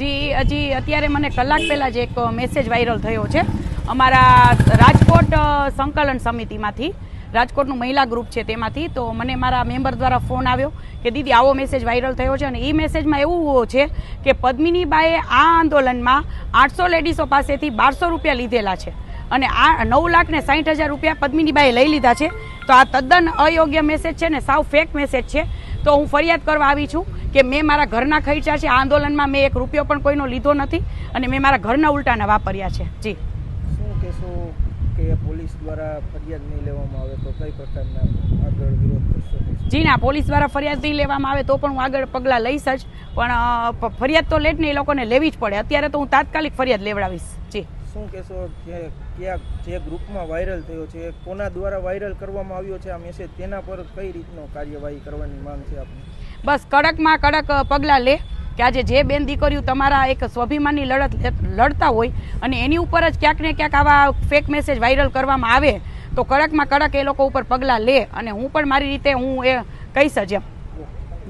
જી, હજી અત્યારે મને કલાક પહેલાં જ એક મેસેજ વાયરલ થયો છે. અમારા રાજકોટ સંકલન સમિતિમાંથી, રાજકોટનું મહિલા ગ્રુપ છે તેમાંથી. તો મને મારા મેમ્બર દ્વારા ફોન આવ્યો કે, દીદી, આવો મેસેજ વાયરલ થયો છે. અને એ મેસેજમાં એવું છે કે, પદ્મિનીબાએ આ આંદોલનમાં આઠસો લેડીઝો પાસેથી બારસો રૂપિયા લીધેલા છે. અને આ નવ લાખ ને સાઠ હજાર રૂપિયા પદ્મિનીબાએ લઈ લીધા છે. તો આ તદ્દન અયોગ્ય મેસેજ છે ને સાવ ફેક મેસેજ છે. તો હું ફરિયાદ કરવા આવી છું કે મેં મારા ઘરના ખર્ચા છે, આ આંદોલનમાં મેં એક રૂપિયો પણ કોઈનો લીધો નથી અને મેં મારા ઘરના ઉલટાના વાપર્યા છે. જી. શું કહેશો કે પોલીસ દ્વારા ફરિયાદ નહીં લેવામાં આવે તો કઈ પ્રકારના જી ના પોલીસ દ્વારા ફરિયાદ નહીં લેવામાં આવે તો પણ હું આગળ પગલાં લઈશ જ. પણ ફરિયાદ તો લેટ ને એ લોકોને લેવી જ પડે. અત્યારે તો હું તાત્કાલિક ફરિયાદ લેવડાવીશ. જી. શું કહેશો કે ક્યાં જે ગ્રુપમાં વાયરલ થયો છે કોના દ્વારા વાયરલ કરવામાં આવ્યો છે આ મેસેજ તેના પર કઈ રીતનો કાર્યવાહી કરવાની માંગ છે આપની? બસ કડકમાં કડક પગલાં લે. કે આજે જે બેન દીકરીઓ તમારા એક સ્વાભિમાનની લડત લડતા હોય અને એની ઉપર જ ક્યાંક ને ક્યાંક આવા ફેક મેસેજ વાયરલ કરવામાં આવે તો કડકમાં કડક એ લોકો ઉપર પગલાં લે અને હું પણ મારી રીતે હું એ કહીશ જ એમ.